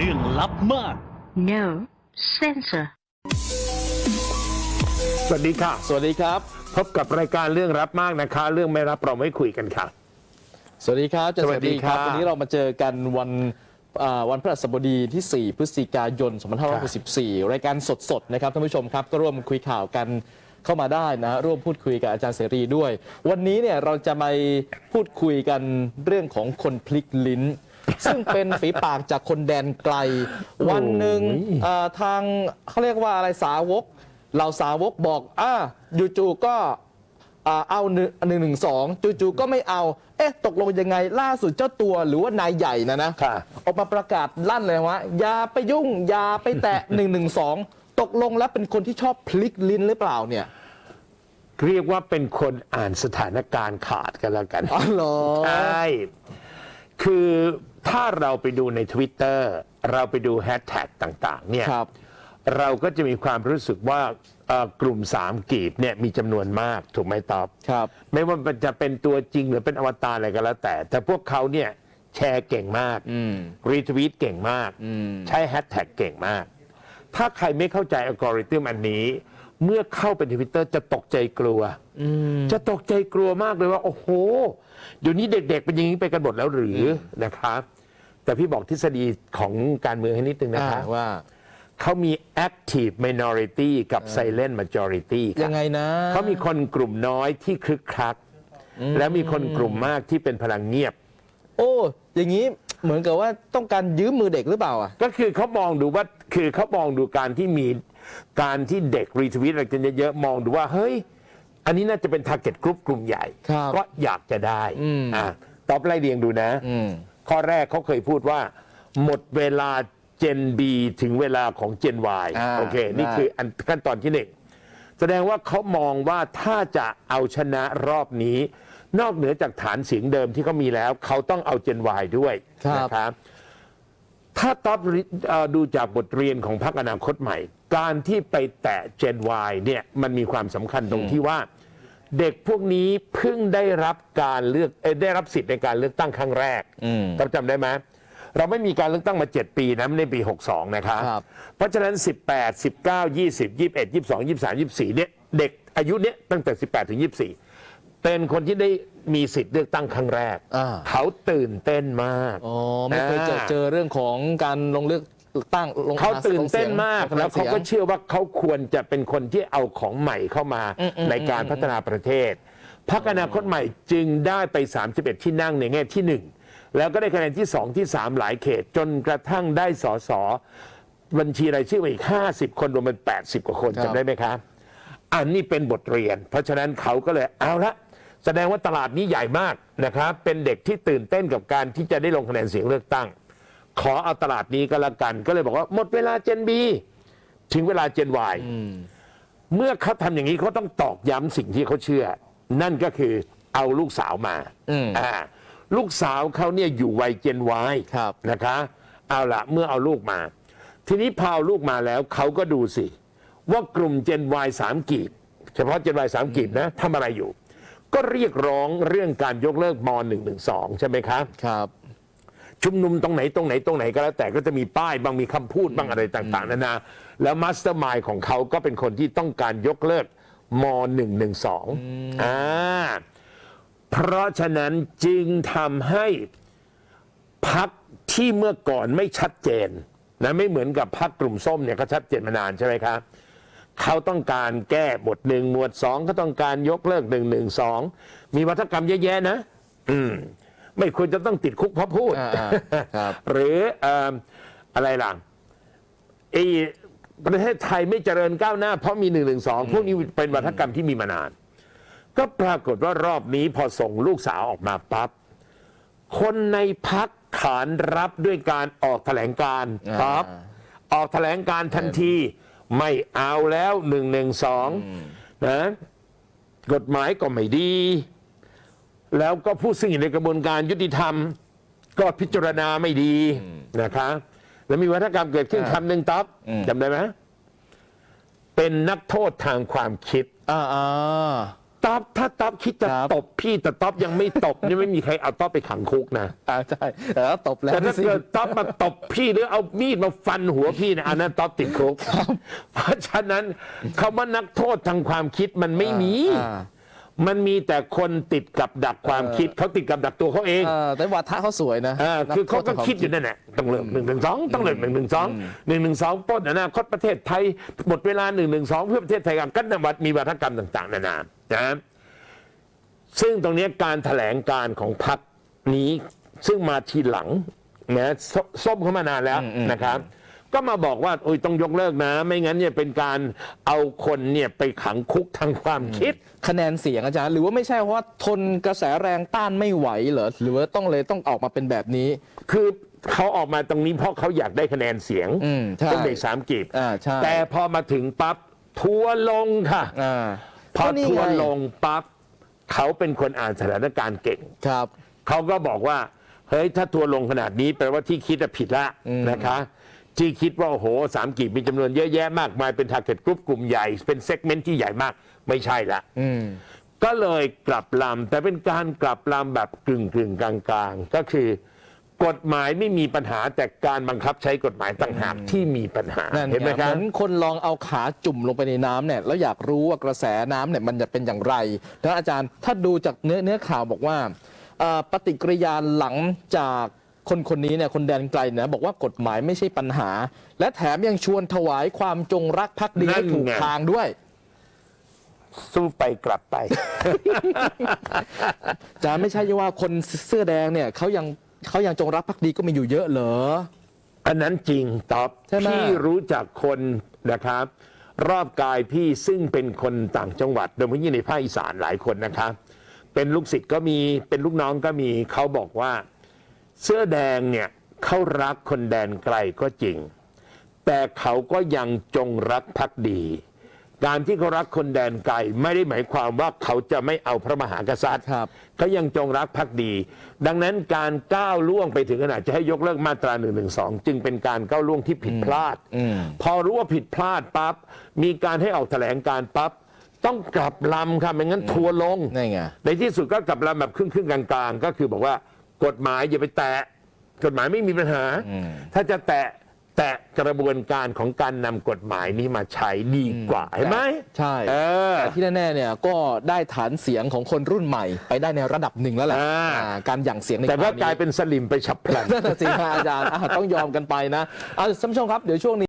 รื่องลับมาก No censor. สวัสดีค่ะ สวัสดีครับ พบกับรายการเรื่องรับมากนะคะ เรื่องไม่รับเราไม่คุยกันค่ะ สวัสดีครับอาจารย์สวัสดีครับวันนี้เรามาเจอกันวันอ่าวันพฤหัสบดีที่ 4 พฤศจิกายน 2564 รายการสดๆ นะครับท่านผู้ชมครับ ก็ร่วมคุยข่าวกันเข้ามาได้นะร่วมพูดคุยกับอาจารย์เสรีด้วย วันนี้เนี่ยเราจะมาพูดคุยกันเรื่องของคนพลิกลิ้น ซึ่งเป็นฝีปากจากคนแดนไกล วันหนึ่งอ่าทางเขาเรียกว่าอะไรสาวกเหล่าสาวกบอกอ่าจู่ๆก็อ่าเอาหนึ่งหนึ่งหนึ่งสองจู่ๆก็ไม่เอา เอ๊ะ ตกลงยังไงล่าสุดเจ้าตัวหรือว่านายใหญ่นะนะค่ะ ออกมาประกาศลั่นเลยว่าอย่าไปยุ่งอย่าไปแตะหนึ่งหนึ่งสองตกลงแล้วเป็นคนที่ชอบพลิกลิ้นหรือเปล่าเนี่ยเรียกว่าเป็นคนอ่านสถานการณ์ขาดกันแล้วกัน อ๋อเหรอ ใช่ คือ ถ้าเราไปดูใน Twitter เราไปดูแฮชแท็กต่างๆเนี่ยครับ เราก็จะมีความรู้สึกว่าเอ่อกลุ่มสามกีบเนี่ยมีจำนวนมากถูกไหมตอบ ครับ ไม่ว่ามันจะเป็นตัวจริงหรือเป็นอวตารอะไรก็แล้วแต่ แต่พวกเขาเนี่ยแชร์เก่งมาก อืม รีทวีตเก่งมากอืมใช้แฮชแท็กเก่งมาก ถ้าใครไม่เข้าใจอัลกอริทึมอันนี้ เมื่อเข้าเป็นทวิตเตอร์จะตกใจกลัวจะตกใจกลัวมากเลยว่า โอ้โห เดี๋ยวนี้เด็ก ๆ เป็นอย่างนี้ไปกันหมดแล้วหรืออนะครับ แต่พี่บอกทฤษฎีของการเมืองให้นิดนึงนะอ่าคะว่าเขามี active minority กับ silent majority ครับยังไงนะเขามีคนกลุ่มน้อยที่คลึกคลัก แล้วมีคนกลุ่มมากที่เป็นพลังเงียบ โอ้ อย่างนี้เหมือนกับว่าต้องการยืมมือเด็กหรือเปล่าอะก็คือเขามองดูว่าคือเขามองดูการที่มี การที่เด็กรีทวิตอะไรกันเยอะๆมองดูว่าเฮ้ย อันนี้น่าจะเป็นทาร์เก็ตกลุ่มกลุ่มใหญ่ ครับก็อยากจะได้อืมอะตอบไล่เรียงดูนะ อืม ข้อแรกเขาเคยพูดว่า หมดเวลาเจน B ถึงเวลาของเจน Y อ่าโอเค นี่ได้ คืออันขั้นตอนที่หนึ่งแสดงว่าเขามองว่าถ้าจะเอาชนะรอบนี้ นอกเหนือจากฐานเสียงเดิมที่เขามีแล้ว เขาต้องเอาเจน Y ด้วยครับ นะครับ ถ้าต๊อบเอ่อดูจากบทเรียนของพรรคอนาคตใหม่ การที่ไปแตะ Gen Y เนี่ยมันมีความสำคัญตรงที่ว่า เด็กพวกนี้เพิ่งได้รับการเลือกเอ่อได้รับสิทธิ์ในการเลือกตั้งครั้งแรกอืมเราจำได้ไหมเราไม่มีการเลือกตั้งมา 7 ปีนะในปี 62 นะคะครับเพราะฉะนั้น 18 19 20 21 22 23 24เนี่ยเด็กอายุเนี้ยตั้งแต่ 18 ถึง 24 เป็นคนที่ได้มีสิทธิ์เลือกตั้งครั้งแรก อ่า เขาตื่นเต้นมาก อ๋อไม่เคยเจอเจอเรื่องของการลงเลือกตั้งลงเขาหสียงตื่นเต้นมากลงคะแล้วสีเขายงก็เชื่อว่าเขาควรจะเป็นคนที่เอาของใหม่เข้ามาอืมอืมในการพัฒนาประเทศพรรคอนาคตใหม่จึงได้ไป 31 ที่นั่งในแง่ที่หนึ่งแล้วก็ได้คะแนนที่สองที่สามหลายเขต จนกระทั่งได้สอสอบัญชีรายชื่อมาอีก 50 คนรวมเป็น 80 กว่าคนครับจำได้ไหมครับ อันนี้เป็นบทเรียน เพราะฉะนั้นเขาก็เลยเอาละ แสดงว่าตลาดนี้ใหญ่มากนะครับ เป็นเด็กที่ตื่นเต้นกับการที่จะได้ลงคะแนนเสียงเลือกตั้ง ขอเอาตลาดนี้ก็แล้วกัน ก็เลยบอกว่าหมดเวลาเจนบีถึงเวลาเจนวเมื่อเขาทำอย่างนี้เขาต้องตอกย้ำสิ่งที่เขาเชื่อ นั่นก็คือเอาลูกสาวมาอืมอ่าลูกสาวเขาเนี่ยอยู่วัยเจนวครั บ ครับ ชุมนุมตรงไหนตรงไหนตรงไหนก็แล้วแต่ก็จะมีป้ายบางมีคำพูดบางอะไรต่างๆนานาแล้วมาสเตอร์มายของเขาก็เป็นคนที่ต้องการยกเลิกม .112 อ่าเพราะฉะนั้นจึงทำให้พักที่เมื่อก่อนไม่ชัดเจนนะไม่เหมือนกับพักกลุ่มส้มเนี่ยเขาชัดเจนมานานใช่ไหมครับ เขาต้องการแก้บทหนึ่งหมวดสองเขาต้องการยกเลิกหนึ่งหนึ่งสองมีวัฒกรรมเยอะแยะนะ อืม ไม่ควรจะต้องติดคุกเพราะพูด อ่าๆครับ หรือเอ่ออะไรล่ะไอ้ประเทศไทยไม่เจริญก้าวหน้า เพราะมีหนึ่งหนึ่งสองพวกนี้เป็นวัฒกรรมที่มีมานาน ก็ปรากฏว่ารอบนี้พอส่งลูกสาวออกมาปั๊บคนในพักขานรับด้วยการออกแถลงการณ์อ่าครับ ออกแถลงการณ์ทันที ไม่เอาแล้วหนึ่งหนึ่งสองนะกฎหมายก็ไม่ดี แล้วก็ผู้ซึ่งอยู่ในกระบวนการยุติธรรม ก็พิจารณาไม่ดีนะครับแล้วมีวัฒกรรมเกิดขึ้นอ่าคำหนึ่งต๊อบอืมจำได้ไหมเป็นนักโทษทางความคิดอ่าอ่า ต๊อบถ้าต๊อบคิดจะครับ ตบพี่แต่ต๊อบยังไม่ตบนี่ไม่มีใครเอาต๊อบไปขังคุกนะ อ่าใช่แต่ถ้าตบแล้วแต่ถ้าสิ เกิดต๊อบมาตบพี่หรือเอามีดมาฟันหัวพี่นะอันนั้นต๊อบติดคุกเพราะฉะนั้นคำว่านักโทษทางความคิดมันไม่มี อ่า มันมีแต่คนติดกับดักความคิดเขาติดกับดักตัวเขาเอง เออแต่วาทะเขาสวยนะอ่าคือเขาก็นัโทษทงวมคิดอยู่นั่นแหละต้องเลือกหนึ่งหนึ่งสองต้องเลือกหนึ่งหนึ่งสองหนึ่งหนึ่งสองปล้นอนาคตประเทศไทยหมดเวลาหนึ่งหนึ่งสองเพื่อประเทศไทยกันก็นวัดมีวัฒกรรมต่าง ๆ นานา นะซึ่งตรงเนี้ยการแถลงการของพรรคนี้ซึ่งมาทีหลังนะซส้มเข้ามานานแล้วนะครับ ก็มาบอกว่าโอ้ยต้องยกเลิกนะ ไม่งั้นเนี่ยเป็นการเอาคนเนี่ยไปขังคุกทางความคิด คะแนนเสียงอาจารย์ หรือว่าไม่ใช่เพราะว่าทนกระแสแรงต้านไม่ไหวเหรอหรือว่าต้องเลยต้องออกมาเป็นแบบนี้ คือเขาออกมาตรงนี้เพราะเขาอยากได้คะแนนเสียงอืมใช่เป็นเด็กสามกีบอ่าใช่แต่พอมาถึงปั๊บทัวร์ลงค่ะอ่า พอก็นี่ไงทัวร์ลงปั๊บเขาเป็นคนอ่านสถานการณ์เก่ง ครับ เขาก็บอกว่า เฮ้ย ถ้าทัวร์ลงขนาดนี้แปลว่าที่คิดอะผิดละนะคะ ที่คิดว่า โอ้โหสามกีบมีจำนวนเยอะแยะมากมายเป็นทาร์เก็ตกลุ่มกลุ่มใหญ่เป็นเซกเมนต์ที่ใหญ่มากไม่ใช่ละ อืม ก็เลยกลับลำแต่เป็นการกลับลำแบบกึ่งกึ่งๆกลางๆ ก็คือ กฎหมายไม่มีปัญหาแต่การบังคับใช้กฎหมายต่างหากที่มีปัญหานั่นเห็นไหมไงคเหรับมือนคนลองเอาขาจุ่มลงไปในน้ำเนี่ยแล้วอยากรู้ว่ากระแสน้ำเนี่ยมันจะเป็นอย่างไรแล้วอาจารย์ถ้าดูจากเนื้อเนื้อข่าวบอกว่าเอ่อปฏิกิริยาหลังจากคนคนนี้เนี่ยคนแดนไกลเนี่ยบอกว่ากฎหมายไม่ใช่ปัญหา และแถมยังชวนถวายความจงรักภักดีให้ถูกทางด้วย สู้ไปกลับไปอาจารย์ไม่ใช่ว่าคนเสื้อแดงเนี่ยเขายัง เขายังจงรักภักดีก็มีอยู่เยอะเหรอ อันนั้นจริงตอบใช่ไหม พี่รู้จักคนนะครับ รอบกายพี่ซึ่งเป็นคนต่างจังหวัดโดยเฉพาะในภาคอีสานหลายคนนะครับ เป็นลูกศิษย์ก็มีเป็นลูกน้องก็มีเขาบอกว่า เสื้อแดงเนี่ยเขารักคนแดนไกลก็จริง แต่เขาก็ยังจงรักภักดี การที่เขารักคนแดนไกลไม่ได้หมายความว่าเขาจะไม่เอาพระมหากษัตริย์ครับเขายังจงรักภักดี ดังนั้นการก้าวล่วงไปถึงขนาดจะให้ยกเลิกมาตรา1นึจึงเป็นการก้าวล่วงที่ผิดพลาดอืมพอรู้ว่าผิดพลาดปั๊บมีการให้ออกแถลงการปั๊บต้องกลับลำค่ะไม่งั้นทัวร์ลงนี่ไงในที่สุดก็กลับลำแบบครึ่งครึ่งๆกลางๆก็คือบอกว่ากฎหมายอย่าไปแตะ กฎหมายไม่มีปัญหา ถ้าจะแตะ แตะกระบวนการของการนำกฎหมายนี้มาใช้ดีกว่า เห็นไหมใช่ เออ แต่ที่แน่ๆเนี่ยก็ได้ฐานเสียงของคนรุ่นใหม่ไปได้ในระดับหนึ่งแล้วแหละอ่า อ่าการหยั่งเสียงในแต่ถ้าคราวนี้ กลายเป็นสลิมไปฉับพลัน นั่นนะสิฮะอาจารย์อะต้องยอมกันไปนะเอาท่านผู้ชมครับ เดี๋ยวช่วงนี้